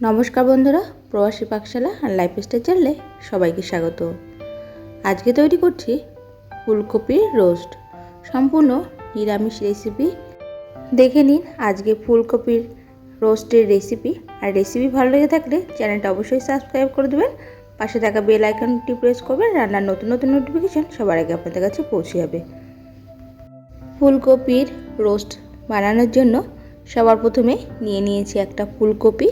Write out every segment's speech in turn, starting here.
নমস্কার বন্ধুরা, প্রবাসী পাকশালা আর লাইফ স্টাইল চ্যানেলে সবাইকে স্বাগত। আজকে তৈরি করছি ফুলকপির রোস্ট সম্পূর্ণ নিরামিষ রেসিপি দেখে নিন আজকে ফুলকপির রোস্টের রেসিপি আর রেসিপি ভালো লেগে থাকলে চ্যানেলটা অবশ্যই সাবস্ক্রাইব করে দেবেন। পাশে থাকা বেল আইকনটি প্রেস করবেন। রান্নার নতুন নতুন নোটিফিকেশান সবার আগে আপনাদের কাছে পৌঁছে যাবে। ফুলকপির রোস্ট বানানোর জন্য সবার প্রথমে নিয়ে নিয়েছি একটা ফুলকপি।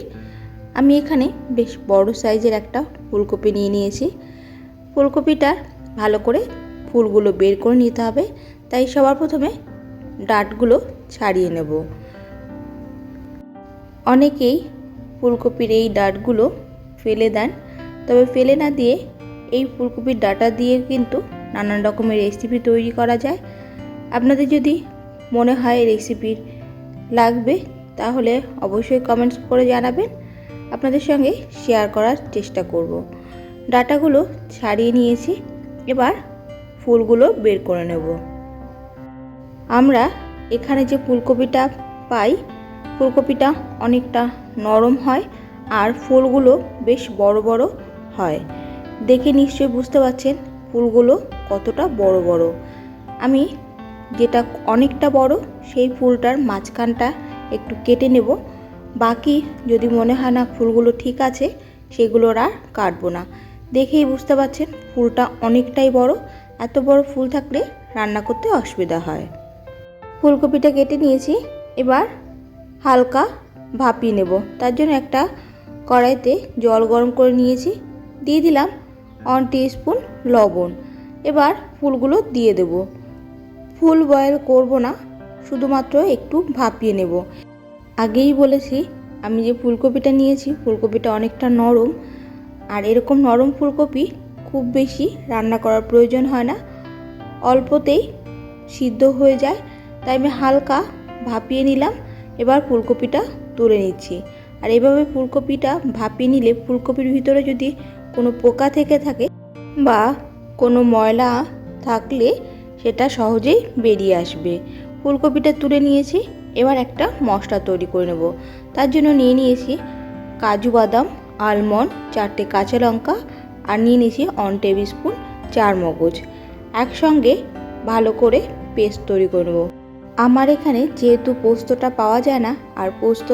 আমি এখানে বেশ বড় সাইজের একটা ফুলকপি নিয়ে নিয়েছি। ফুলকপিটা ভালো করে ফুলগুলো বের করে নিতে হবে, তাই সবার প্রথমে ডাটগুলো ছাড়িয়ে নেব। অনেকেই ফুলকপির এই ডাটগুলো ফেলে দেন, তবে ফেলে না দিয়ে এই ফুলকপির ডাটা দিয়ে কিন্তু নানান রকমের রেসিপি তৈরি করা যায়। আপনাদের যদি মনে হয় রেসিপির লাগবে, তাহলে অবশ্যই কমেন্টস করে জানাবেন। আপনাদের সঙ্গে শেয়ার করার চেষ্টা করব। ডাটাগুলো ছাড়িয়ে নিয়েছি, এবার ফুলগুলো বের করে নেব। আমরা এখানে যে ফুলকপিটা পাই, ফুলকপিটা অনেকটা নরম হয় আর ফুলগুলো বেশ বড় বড় হয়। দেখে নিশ্চয়ই বুঝতে পারছেন ফুলগুলো কতটা বড় বড়। আমি যেটা অনেকটা বড়, সেই ফুলটার মাঝখানটা একটু কেটে নেব। বাকি যদি মনে হয় না ফুলগুলো ঠিক আছে সেগুলোর আর কাটবো না। দেখেই বুঝতে পারছেন ফুলটা অনেকটাই বড়, এত বড় ফুল থাকলে রান্না করতে অসুবিধা হয়। ফুলকপিটা কেটে নিয়েছি, এবার হালকা ভাপিয়ে নেব। তার জন্য একটা কড়াইতে জল গরম করে নিয়েছি, দিয়ে দিলাম ওয়ান স্পুন লবণ। এবার ফুলগুলো দিয়ে দেব। ফুল বয়েল করব না, শুধুমাত্র একটু ভাপিয়ে নেব। আগেই বলেছি, আমি যে ফুলকপিটা নিয়েছি, ফুলকপিটা অনেকটা নরম। আর এরকম নরম ফুলকপি খুব বেশি রান্না করার প্রয়োজন হয় না। অল্পতেই সিদ্ধ হয়ে যায়। তাই আমি হালকা ভাপিয়ে নিলাম। এবার ফুলকপিটা তুলে নিচ্ছি। আর এভাবে ফুলকপিটা ভাপিয়ে নিলে ফুলকপির ভিতরে যদি কোনো পোকা থেকে থাকে বা কোনো ময়লা থাকলে সেটা সহজেই বেরিয়ে আসবে। ফুলকপিটা তুলে নিয়েছি। এবার একটা মশলা তৈরি করে নেব। তার জন্য নিয়ে নিয়েছি কাজু বাদাম আলমন্ড চারটে কাঁচা লঙ্কা আর নিয়ে নিয়েছি অন টেবিল স্পুন চার মগজ। একসঙ্গে ভালো করে পেস্ট তৈরি করে নেব। আমার এখানে যেহেতু পোস্তটা পাওয়া যায় না আর পোস্ত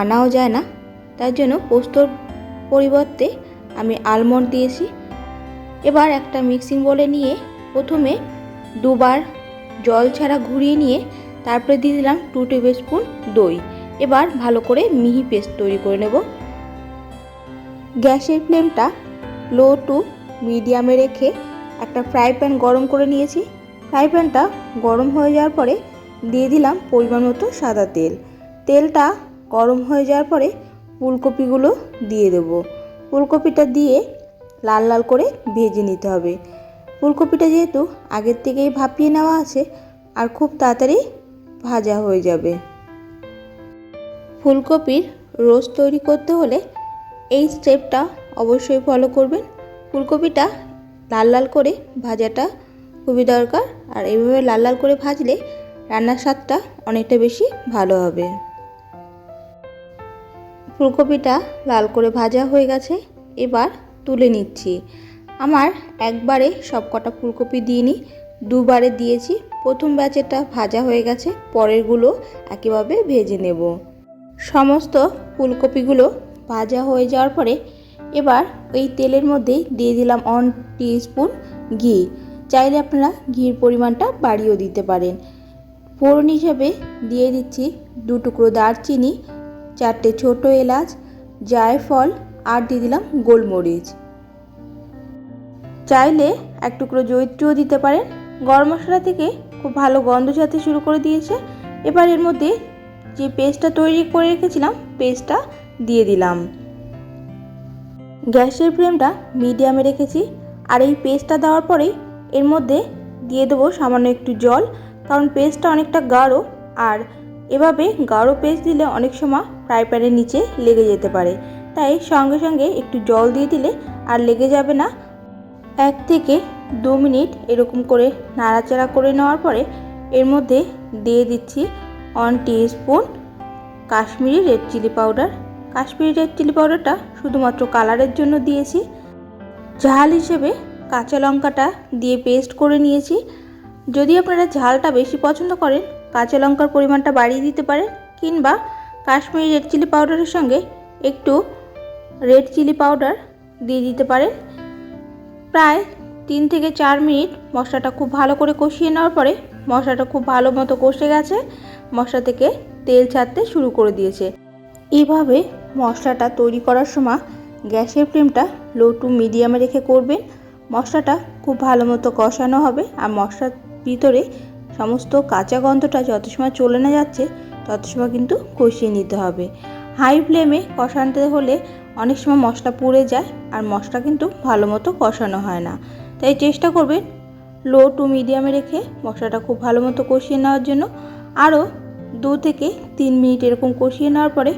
আনাও যায় না, তার জন্য পোস্তর পরিবর্তে আমি আলমন্ড দিয়েছি। এবার একটা মিক্সিং বলে নিয়ে প্রথমে দুবার জল ছাড়া ঘুরিয়ে নিয়ে তারপরে দিয়ে দিলাম টু টেবিল স্পুন দই। এবার ভালো করে মিহি পেস্ট তৈরি করে নেব। গ্যাসের ফ্লেমটা লো টু মিডিয়ামে রেখে একটা ফ্রাই প্যান গরম করে নিয়েছি। ফ্রাই প্যানটা গরম হয়ে যাওয়ার পরে দিয়ে দিলাম পরিমাণ মতো সাদা তেল। তেলটা গরম হয়ে যাওয়ার পরে ফুলকপিগুলো দিয়ে দেব। ফুলকপিটা দিয়ে লাল লাল করে ভেজে নিতে হবে। ফুলকপিটা যেহেতু আগের থেকেই ভাপিয়ে নেওয়া আছে, আর খুব তাড়াতাড়ি ভাজা হয়ে যাবে। ফুলকপির রোস্ট তৈরি করতে হলে এই স্টেপটা অবশ্যই ফলো করবেন। ফুলকপিটা লাল লাল করে ভাজাটা খুবই দরকার। আর এইভাবে লাল লাল করে ভাজলে রান্নার স্বাদটা অনেকটা বেশি ভালো হবে। ফুলকপিটা লাল করে ভাজা হয়ে গেছে। এবার তুলে নিচ্ছি। আমার একবারে সব কটা ফুলকপি দিইনি দুবারে দিয়েছি। প্রথম ব্যাচেটা ভাজা হয়ে গেছে, পরেরগুলো একইভাবে ভেজে নেব। সমস্ত ফুলকপিগুলো ভাজা হয়ে যাওয়ার পরে এবার ওই তেলের মধ্যে দিয়ে দিলাম অন স্পুন ঘি। চাইলে আপনারা ঘির পরিমাণটা বাড়িয়েও দিতে পারেন। ফোড়ন হিসাবে দিয়ে দিচ্ছি দু টুকরো দারচিনি, চারটে ছোট এলাচ, জায়ফল আর দিয়ে দিলাম গোলমরিচ। চাইলে এক টুকরো জৈত্রীও দিতে পারেন। গরম মশলা থেকে খুব ভালো গন্ধ ছাড়তে শুরু করে দিয়েছে। এবার এর মধ্যে যে পেস্টটা তৈরি করে রেখেছিলাম, পেস্টটা দিয়ে দিলাম। গ্যাসের ফ্লেমটা মিডিয়ামে রেখেছি। আর এই পেস্টটা দেওয়ার পরেই এর মধ্যে দিয়ে দেবো সামান্য একটু জল, কারণ পেস্টটা অনেকটা গাঢ়। আর এভাবে গাঢ় পেস্ট দিলে অনেক সময় ফ্রাই প্যানের নিচে লেগে যেতে পারে। তাই সঙ্গে সঙ্গে একটু জল দিয়ে দিলে আর লেগে যাবে না। এক থেকে দু মিনিট এরকম করে নাড়াচাড়া করে নেওয়ার পরে এর মধ্যে দিয়ে দিচ্ছি one spoon Kashmiri red chilli powder Kashmiri red chilli পাউডারটা শুধুমাত্র কালারের জন্য দিয়েছি। ঝাল হিসেবে কাঁচা লঙ্কাটা দিয়ে পেস্ট করে নিয়েছি। যদি আপনারা ঝালটা বেশি পছন্দ করেন, কাঁচা লঙ্কার পরিমাণটা বাড়িয়ে দিতে পারেন, কিংবা কাশ্মীরি রেড চিলি পাউডারের সঙ্গে একটু রেড চিলি পাউডার দিয়ে দিতে পারেন। প্রায় তিন থেকে চার মিনিট মশলাটা খুব ভালো করে কষিয়ে নেওয়ার পরে মশলাটা খুব ভালো মতো কষে গেছে। মশলা থেকে তেল ছাড়তে শুরু করে দিয়েছে। এইভাবে মশলাটা তৈরি করার সময় গ্যাসের ফ্লেমটা লো টু মিডিয়ামে রেখে করবেন। মশলাটা খুব ভালো মতো কষানো হবে আর মশলার ভিতরে সমস্ত কাঁচা গন্ধটা যত সময় চলে না যাচ্ছে, তত সময় কিন্তু কষিয়ে নিতে হবে। হাই ফ্লেমে কষাতে হলে অনেক সময় মশলা পুড়ে যায় আর মশলা কিন্তু ভালো মতো কষানো হয় না। তাই চেষ্টা করবেন লো টু মিডিয়ামে রেখে মশলাটা খুব ভালো মতো কষিয়ে নেওয়ার জন্য। আরও দু থেকে তিন মিনিট এরকম কষিয়ে নেওয়ার পরে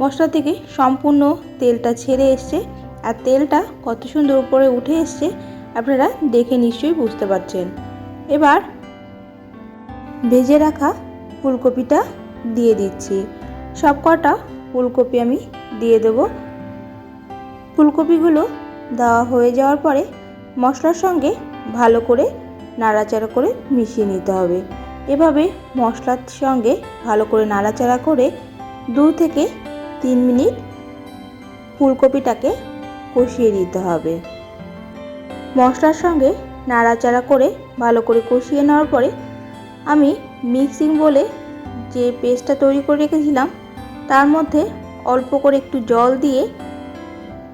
মশলা থেকে সম্পূর্ণ তেলটা ছেড়ে এসছে। আর তেলটা কত সুন্দর উপরে উঠে এসছে, আপনারা দেখে নিশ্চয়ই বুঝতে পারছেন। এবার ভেজে রাখা ফুলকপিটা দিয়ে দিচ্ছি। সব কটা ফুলকপি আমি দিয়ে দেব। ফুলকপিগুলো দেওয়া হয়ে যাওয়ার পরে মশলার সঙ্গে ভালো করে নাড়াচাড়া করে মিশিয়ে নিতে হবে। এভাবে মশলার সঙ্গে ভালো করে নাড়াচাড়া করে দু থেকে তিন মিনিট ফুলকপিটাকে কষিয়ে দিতে হবে। মশলার সঙ্গে নাড়াচাড়া করে ভালো করে কষিয়ে নেওয়ার পরে আমি মিক্সিং বলে যে পেস্টটা তৈরি করে রেখেছিলাম, তার মধ্যে অল্প করে একটু জল দিয়ে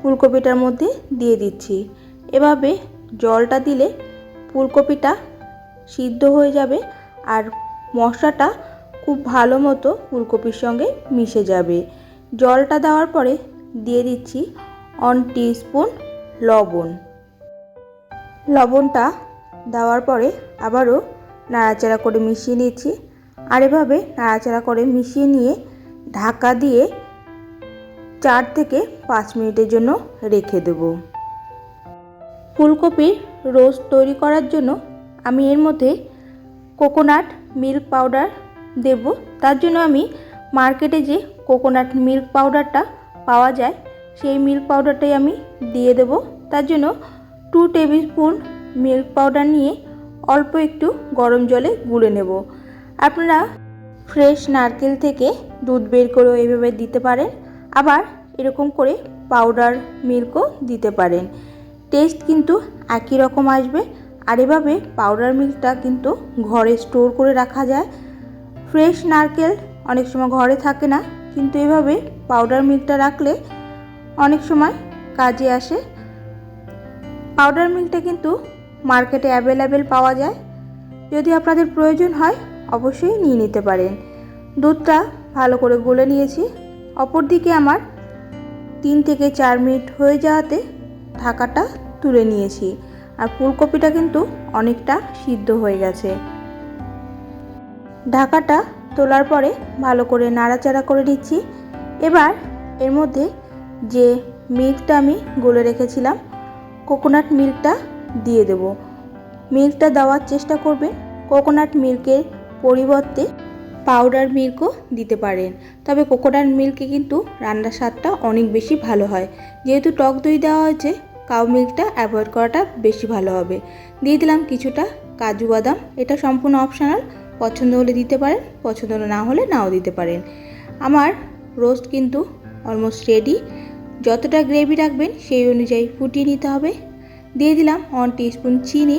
ফুলকপিটার মধ্যে দিয়ে দিচ্ছি। এভাবে জলটা দিলে ফুলকপিটা সিদ্ধ হয়ে যাবে আর মশলাটা খুব ভালো মতো ফুলকপির সঙ্গে মিশে যাবে। জলটা দেওয়ার পরে দিয়ে দিচ্ছি অন স্পুন লবণ। লবণটা দেওয়ার পরে আবারও নাড়াচাড়া করে মিশিয়ে নিচ্ছি। আর এভাবে নাড়াচাড়া করে মিশিয়ে নিয়ে ঢাকা দিয়ে চার থেকে পাঁচ মিনিটের জন্য রেখে দেব। ফুলকপির রোস্ট তৈরি করার জন্য আমি এর মধ্যে কোকোনাট মিল্ক পাউডার দেব। তার জন্য আমি মার্কেটে যে কোকোনাট মিল্ক পাউডারটা পাওয়া যায়, সেই মিল্ক পাউডারটাই আমি দিয়ে দেব। তার জন্য two tablespoon milk powder নিয়ে অল্প একটু গরম জলে গুলে নেব। আপনারা ফ্রেশ নারকেল থেকে দুধ বের করেও এইভাবে দিতে পারেন। আবার এরকম করে পাউডার মিল্কও দিতে পারেন। টেস্ট কিন্তু একই রকম আসবে। আর এভাবে পাউডার মিল্কটা কিন্তু ঘরে স্টোর করে রাখা যায়। ফ্রেশ নারকেল অনেক সময় ঘরে থাকে না, কিন্তু এভাবে পাউডার মিল্কটা রাখলে অনেক সময় কাজে আসে। পাউডার মিল্কটা কিন্তু মার্কেটে অ্যাভেলেবেল পাওয়া যায়। যদি আপনাদের প্রয়োজন হয়, অবশ্যই নিয়ে নিতে পারেন। দুধটা ভালো করে গলে নিয়েছি। অপরদিকে আমার তিন থেকে চার মিনিট হয়ে যাওয়াতে ঢাকাটা তুলে নিয়েছি। আর ফুলকপিটা কিন্তু অনেকটা সিদ্ধ হয়ে গেছে। ঢাকাটা তোলার পরে ভালো করে নাড়াচাড়া করে নিচ্ছি। এবার এর মধ্যে যে মিল্কটা আমি গলে রেখেছিলাম, কোকোনাট মিল্কটা দিয়ে দেব। মিল্কটা দেওয়ার চেষ্টা করবেন কোকোনাট মিল্কের পরিবর্তে পাউডার মিল্কও দিতে পারেন। তবে কোকোনাট মিল্কে কিন্তু রান্নার স্বাদটা অনেক বেশি ভালো হয়। যেহেতু টক দই দেওয়া হয়েছে কাউ মিল্কটা অ্যাভয়েড করাটা বেশি ভালো হবে। দিয়ে দিলাম কিছুটা কাজু বাদাম। এটা সম্পূর্ণ অপশনাল পছন্দ হলে দিতে পারেন, পছন্দ না হলে নাও দিতে পারেন। আমার রোস্ট কিন্তু অলমোস্ট রেডি যতটা গ্রেভি রাখবেন, সেই অনুযায়ী ফুটিয়ে নিতে হবে। দিয়ে দিলাম ওয়ান স্পুন চিনি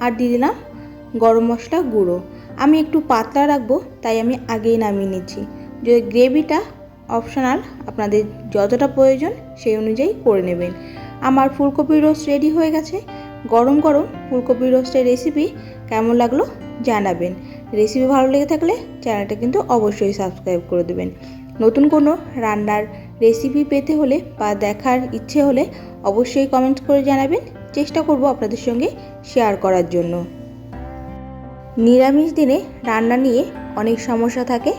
আর দিয়ে দিলাম গরম মশলা গুঁড়ো। আমি একটু পাতলা রাখব, তাই আমি আগেই নামিয়ে নিচ্ছি। যদি গ্রেভিটা অপশনাল, আপনাদের যতটা প্রয়োজন সেই অনুযায়ী করে নেবেন। আমার ফুলকপির রোস্ট রেডি হয়ে গেছে। গরম গরম ফুলকপির রোস্টের রেসিপি কেমন লাগল জানাবেন। রেসিপি ভালো লেগে থাকলে চ্যানেলটা কিন্তু অবশ্যই সাবস্ক্রাইব করে দেবেন। নতুন কোনো রান্নার রেসিপি পেতে হলে বা দেখার ইচ্ছে হলে অবশ্যই কমেন্ট করে জানাবেন। চেষ্টা করব আপনাদের সঙ্গে শেয়ার করার জন্য। নিরামিষ দিনে রান্না নিয়ে অনেক সমস্যা থাকে।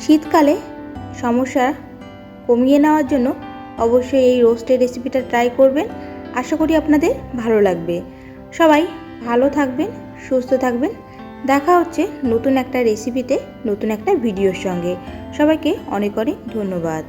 শীতকালে সমস্যা কমিয়ে নেওয়ার জন্য অবশ্যই এই রোস্টের রেসিপিটা ট্রাই করবেন। আশা করি আপনাদের ভালো লাগবে। সবাই ভালো থাকবেন, সুস্থ থাকবেন। দেখা হচ্ছে নতুন একটা রেসিপিতে, নতুন একটা ভিডিওর সঙ্গে। সবাইকে অনেক অনেক ধন্যবাদ।